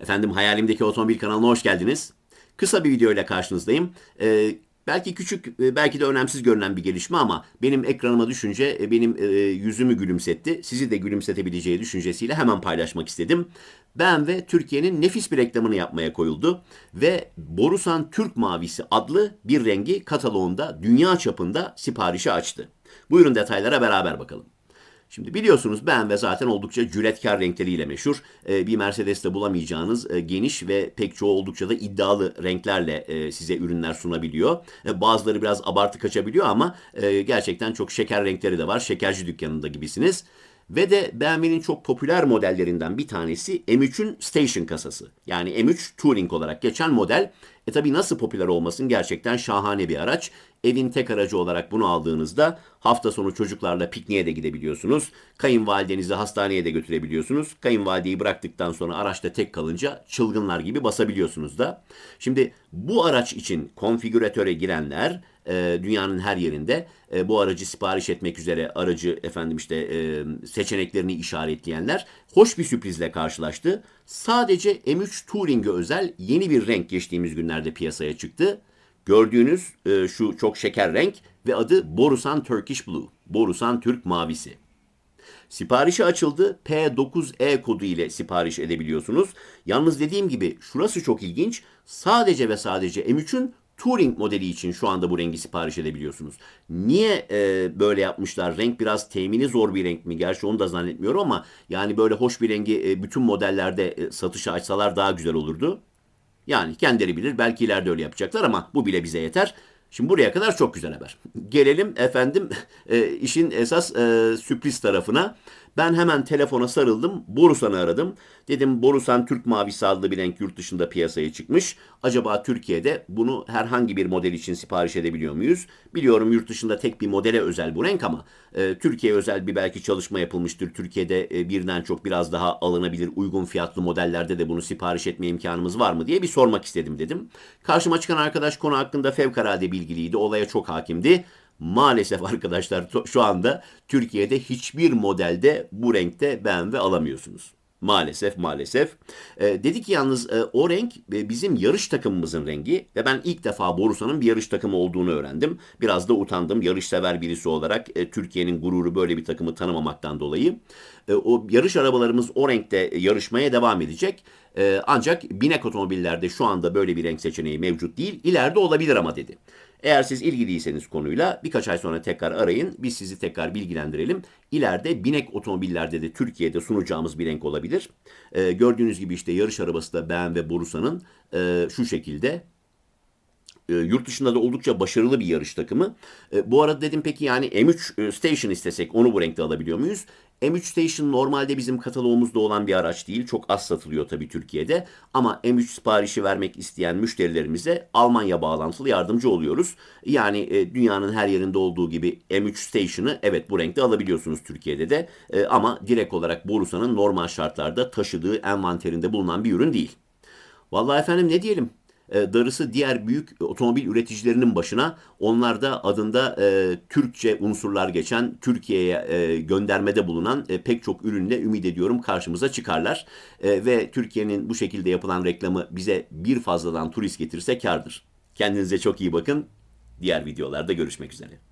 Efendim hayalimdeki otomobil kanalına hoş geldiniz. Kısa bir video ile karşınızdayım. Ee, belki küçük, e, belki de önemsiz görünen bir gelişme ama benim ekranıma düşünce e, benim e, yüzümü gülümsetti. Sizi de gülümsetebileceği düşüncesiyle hemen paylaşmak istedim. BMW Türkiye'nin nefis bir reklamını yapmaya koyuldu ve Borusan Türk Mavisi adlı bir rengi kataloğunda dünya çapında siparişi açtı. Buyurun detaylara beraber bakalım. Şimdi biliyorsunuz BMW zaten oldukça cüretkar renkleriyle meşhur. Ee, bir Mercedes'te bulamayacağınız e, geniş ve pek çoğu oldukça da iddialı renklerle e, size ürünler sunabiliyor. E, bazıları biraz abartı kaçabiliyor ama e, gerçekten çok şeker renkleri de var. Şekerci dükkanında gibisiniz. Ve de BMW'nin çok popüler modellerinden bir tanesi M3'ün Station kasası. Yani M3 Touring olarak geçen model. E tabi nasıl popüler olmasın gerçekten şahane bir araç. Evin tek aracı olarak bunu aldığınızda hafta sonu çocuklarla pikniğe de gidebiliyorsunuz. Kayınvalidenizi hastaneye de götürebiliyorsunuz. Kayınvalideyi bıraktıktan sonra araçta tek kalınca çılgınlar gibi basabiliyorsunuz da. Şimdi bu araç için konfigüratöre girenler e, dünyanın her yerinde e, bu aracı sipariş etmek üzere aracı efendim işte e, seçeneklerini işaretleyenler hoş bir sürprizle karşılaştı. Sadece M3 Touring'e özel yeni bir renk geçtiğimiz günlerde piyasaya çıktı. Gördüğünüz e, şu çok şeker renk ve adı Borusan Turkish Blue. Borusan Türk Mavisi. Siparişi açıldı. P9E kodu ile sipariş edebiliyorsunuz. Yalnız dediğim gibi şurası çok ilginç. Sadece ve sadece M3'ün Touring modeli için şu anda bu rengi sipariş edebiliyorsunuz. Niye e, böyle yapmışlar? Renk biraz temini zor bir renk mi? Gerçi onu da zannetmiyorum ama yani böyle hoş bir rengi e, bütün modellerde e, satışa açsalar daha güzel olurdu. Yani kendileri bilir. Belki ileride öyle yapacaklar ama bu bile bize yeter. Şimdi buraya kadar çok güzel haber. Gelelim efendim e, işin esas e, sürpriz tarafına. Ben hemen telefona sarıldım. Borusan'ı aradım. Dedim Borusan Türk Mavisi adlı bir renk yurt dışında piyasaya çıkmış. Acaba Türkiye'de bunu herhangi bir model için sipariş edebiliyor muyuz? Biliyorum yurt dışında tek bir modele özel bu renk ama e, Türkiye özel bir belki çalışma yapılmıştır. Türkiye'de e, birden çok biraz daha alınabilir uygun fiyatlı modellerde de bunu sipariş etme imkanımız var mı diye bir sormak istedim dedim. Karşıma çıkan arkadaş konu hakkında fevkalade bilgiliydi. Olaya çok hakimdi. Maalesef arkadaşlar şu anda Türkiye'de hiçbir modelde bu renkte BMW alamıyorsunuz. Maalesef maalesef. E, dedi ki yalnız e, o renk e, bizim yarış takımımızın rengi ve ben ilk defa Borusan'ın bir yarış takımı olduğunu öğrendim. Biraz da utandım yarış sever birisi olarak e, Türkiye'nin gururu böyle bir takımı tanımamaktan dolayı. E, o yarış arabalarımız o renkte yarışmaya devam edecek. E, ancak binek otomobillerde şu anda böyle bir renk seçeneği mevcut değil. İleride olabilir ama dedi. Eğer siz ilgiliyseniz konuyla birkaç ay sonra tekrar arayın. Biz sizi tekrar bilgilendirelim. İleride binek otomobillerde de Türkiye'de sunacağımız bir renk olabilir. Ee, gördüğünüz gibi işte yarış arabası da BMW Borusa'nın e, şu şekilde e, yurt dışında da oldukça başarılı bir yarış takımı. E, bu arada dedim peki yani M3 e, Station istesek onu bu renkte alabiliyor muyuz? M3 Station normalde bizim kataloğumuzda olan bir araç değil. Çok az satılıyor tabii Türkiye'de. Ama M3 siparişi vermek isteyen müşterilerimize Almanya bağlantılı yardımcı oluyoruz. Yani e, dünyanın her yerinde olduğu gibi M3 Station'ı evet bu renkte alabiliyorsunuz Türkiye'de de. E, ama direkt olarak Borusa'nın normal şartlarda taşıdığı envanterinde bulunan bir ürün değil. Vallahi efendim ne diyelim? E, darısı diğer büyük otomobil üreticilerinin başına. Onlar da adında e, Türkçe unsurlar geçen, Türkiye'ye e, göndermede bulunan e, pek çok ürünle ümit ediyorum karşımıza çıkarlar. E, ve Türkiye'nin bu şekilde yapılan reklamı bize bir fazladan turist getirse kardır. Kendinize çok iyi bakın. Diğer videolarda görüşmek üzere.